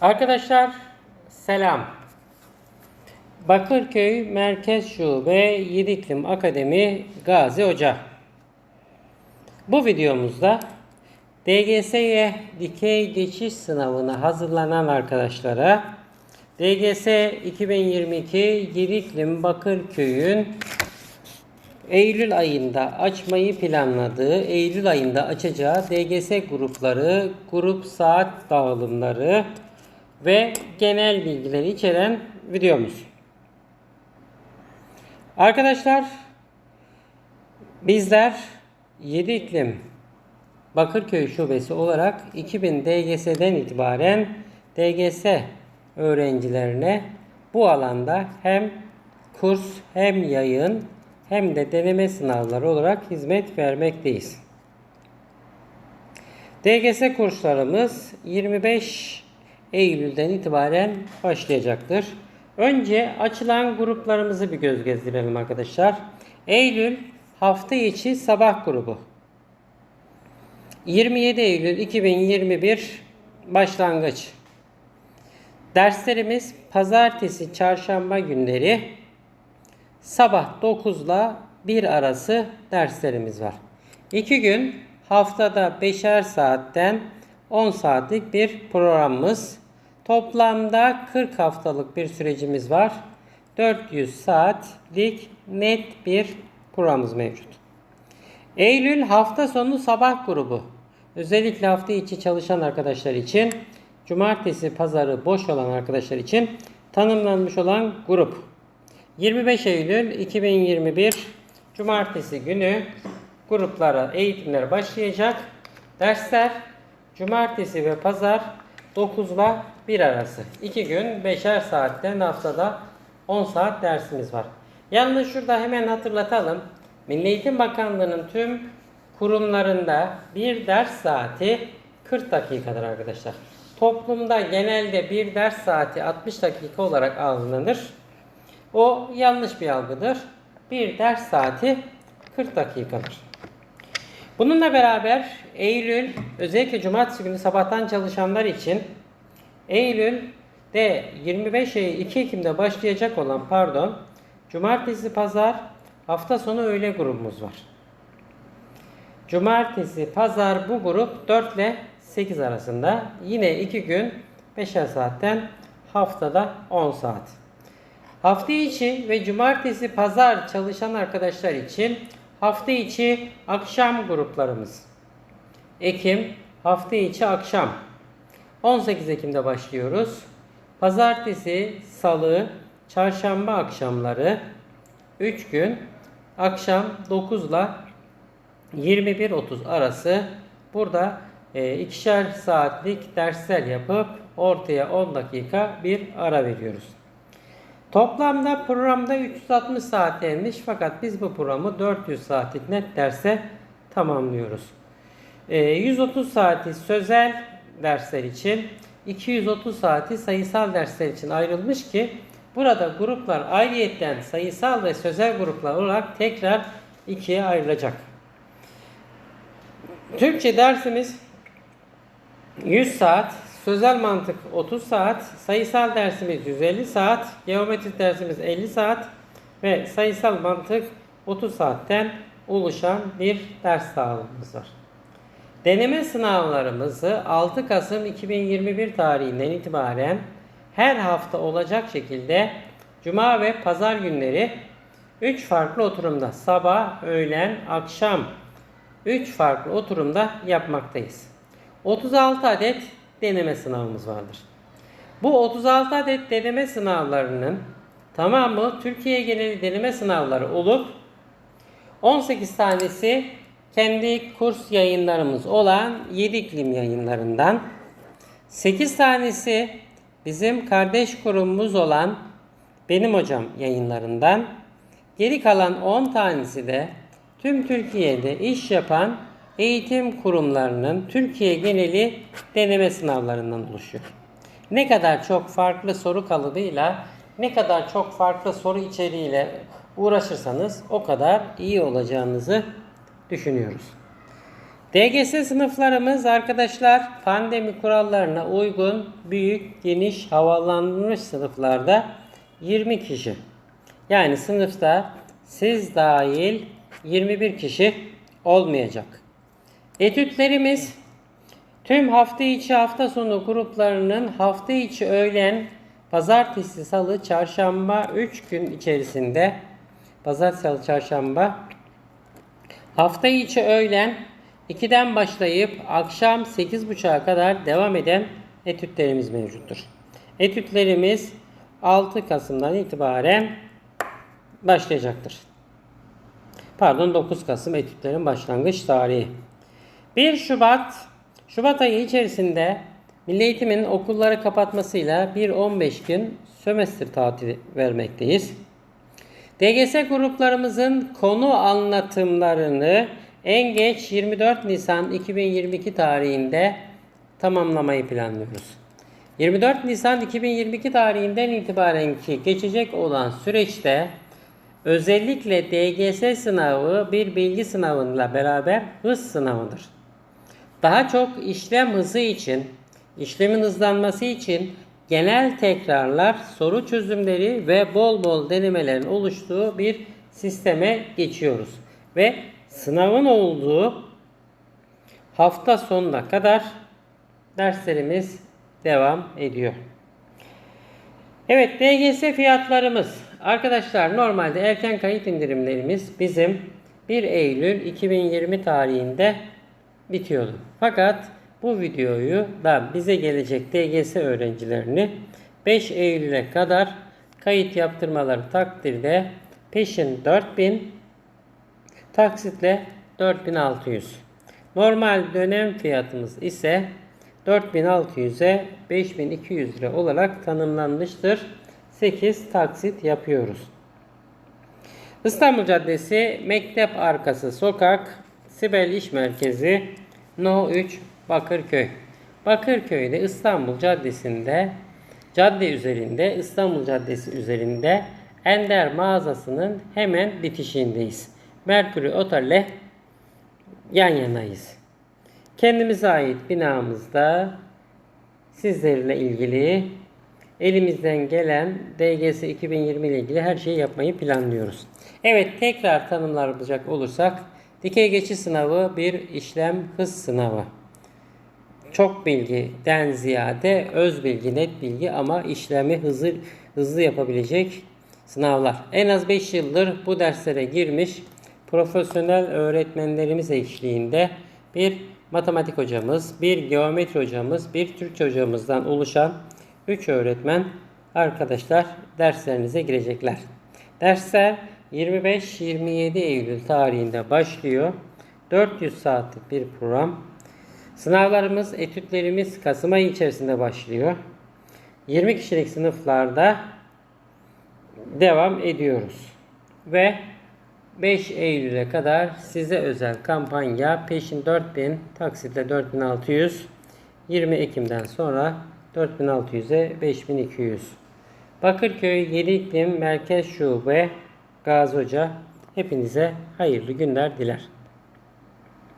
Arkadaşlar selam. Bakırköy Merkez Şube Yediklim Akademi Gazi Hoca. Bu videomuzda DGS'ye dikey geçiş sınavına hazırlanan arkadaşlara DGS 2022 Yediklim Bakırköy'ün Eylül ayında açmayı planladığı, Eylül ayında açacağı DGS grupları, grup saat dağılımları ve genel bilgileri içeren videomuz. Arkadaşlar bizler 7 iklim Bakırköy Şubesi olarak 2000 DGS'den itibaren DGS öğrencilerine bu alanda hem kurs hem yayın hem de deneme sınavları olarak hizmet vermekteyiz. DGS kurslarımız 25 Eylül'den itibaren başlayacaktır. Önce açılan gruplarımızı bir göz gezdirelim arkadaşlar. Eylül hafta içi sabah grubu. 27 Eylül 2021 başlangıç. Derslerimiz pazartesi, çarşamba günleri sabah 9 ile 1 arası derslerimiz var. 2 gün haftada 5'er saatten 10 saatlik bir programımız. Toplamda 40 haftalık bir sürecimiz var. 400 saatlik net bir programımız mevcut. Eylül hafta sonu sabah grubu. Özellikle hafta içi çalışan arkadaşlar için, cumartesi pazarı boş olan arkadaşlar için tanımlanmış olan grup. 25 Eylül 2021 Cumartesi günü gruplara eğitimler başlayacak. Dersler Cumartesi ve Pazar 9 ile 1 arası. 2 gün 5'er saatten haftada 10 saat dersimiz var. Yalnız şurada hemen hatırlatalım. Milli Eğitim Bakanlığı'nın tüm kurumlarında bir ders saati 40 dakikadır arkadaşlar. Toplumda genelde bir ders saati 60 dakika olarak algılanır. O yanlış bir algıdır. Bir ders saati 40 dakikadır. Bununla beraber Eylül özellikle cumartesi günü sabahtan çalışanlar için Eylül'de 25 Eylül 2 Ekim'de başlayacak olan pardon cumartesi pazar hafta sonu öğle grubumuz var. Cumartesi pazar bu grup 4 ile 8 arasında yine 2 gün 5'er saatten haftada 10 saat. Hafta içi ve cumartesi pazar çalışan arkadaşlar için hafta içi akşam gruplarımız. Ekim hafta içi akşam. 18 Ekim'de başlıyoruz. Pazartesi, salı, çarşamba akşamları 3 gün akşam 9 ile 21.30 arası burada e, ikişer saatlik dersler yapıp ortaya 10 dakika bir ara veriyoruz. Toplamda programda 360 saat ermiş fakat biz bu programı 400 saatlik net derse tamamlıyoruz. E, 130 saati sözel dersler için 230 saati sayısal dersler için ayrılmış ki burada gruplar ayrıyetten sayısal ve sözel gruplar olarak tekrar ikiye ayrılacak. Türkçe dersimiz 100 saat, sözel mantık 30 saat, sayısal dersimiz 150 saat, geometri dersimiz 50 saat ve sayısal mantık 30 saatten oluşan bir ders dağılımımız var. Deneme sınavlarımızı 6 Kasım 2021 tarihinden itibaren her hafta olacak şekilde Cuma ve Pazar günleri 3 farklı oturumda sabah, öğlen, akşam 3 farklı oturumda yapmaktayız. 36 adet deneme sınavımız vardır. Bu 36 adet deneme sınavlarının tamamı Türkiye geneli deneme sınavları olup 18 tanesi kendi kurs yayınlarımız olan 7 iklim yayınlarından 8 tanesi bizim kardeş kurumumuz olan benim hocam yayınlarından geri kalan 10 tanesi de tüm Türkiye'de iş yapan eğitim kurumlarının Türkiye geneli deneme sınavlarından oluşuyor. Ne kadar çok farklı soru kalıbıyla, ne kadar çok farklı soru içeriğiyle uğraşırsanız o kadar iyi olacağınızı düşünüyoruz. DGS sınıflarımız arkadaşlar pandemi kurallarına uygun büyük, geniş, havalandırılmış sınıflarda 20 kişi. Yani sınıfta siz dahil 21 kişi olmayacak. Etütlerimiz tüm hafta içi hafta sonu gruplarının hafta içi öğlen pazartesi, salı, çarşamba 3 gün içerisinde pazartesi, salı, çarşamba hafta içi öğlen 2'den başlayıp akşam 8.30'a kadar devam eden etütlerimiz mevcuttur. Etütlerimiz 6 Kasım'dan itibaren başlayacaktır. Pardon 9 Kasım etütlerin başlangıç tarihi. 1 Şubat Şubat ayı içerisinde Milli Eğitim'in okulları kapatmasıyla bir 15 gün sömestr tatili vermekteyiz. DGS gruplarımızın konu anlatımlarını en geç 24 Nisan 2022 tarihinde tamamlamayı planlıyoruz. 24 Nisan 2022 tarihinden itibaren ki geçecek olan süreçte özellikle DGS sınavı bir bilgi sınavıyla beraber hız sınavıdır. Daha çok işlem hızı için, işlemin hızlanması için genel tekrarlar, soru çözümleri ve bol bol denemelerin oluştuğu bir sisteme geçiyoruz. Ve sınavın olduğu hafta sonuna kadar derslerimiz devam ediyor. Evet DGS fiyatlarımız. Arkadaşlar normalde erken kayıt indirimlerimiz bizim 1 Eylül 2020 tarihinde bitiyordu. Fakat bu videoyu da bize gelecek DGS öğrencilerini 5 Eylül'e kadar kayıt yaptırmaları takdirde peşin 4000 taksitle 4600. Normal dönem fiyatımız ise 4600'e 5200 lira olarak tanımlanmıştır. 8 taksit yapıyoruz. İstanbul Caddesi, Mektep Arkası Sokak, Sibel İş Merkezi, No 3, Bakırköy. Bakırköy'de İstanbul Caddesi'nde, cadde üzerinde, İstanbul Caddesi üzerinde Ender mağazasının hemen bitişiğindeyiz. Merkür'ü Otel'le yan yanayız. Kendimize ait binamızda sizlerle ilgili elimizden gelen DGS 2020 ile ilgili her şeyi yapmayı planlıyoruz. Evet tekrar tanımlayacak olursak dikey geçiş sınavı bir işlem hız sınavı. Çok bilgiden ziyade öz bilgi, net bilgi ama işlemi hızlı hızlı yapabilecek sınavlar. En az 5 yıldır bu derslere girmiş profesyonel öğretmenlerimiz eşliğinde bir matematik hocamız, bir geometri hocamız, bir Türkçe hocamızdan oluşan 3 öğretmen arkadaşlar derslerinize girecekler. Dersler 25-27 Eylül tarihinde başlıyor. 400 saatlik bir program. Sınavlarımız, etütlerimiz Kasım ayı içerisinde başlıyor. 20 kişilik sınıflarda devam ediyoruz. Ve 5 Eylül'e kadar size özel kampanya peşin 4000 taksitle 4600 20 Ekim'den sonra 4600'e 5200 Bakırköy Yeni İklim Merkez Şube Gazi Hoca hepinize hayırlı günler diler.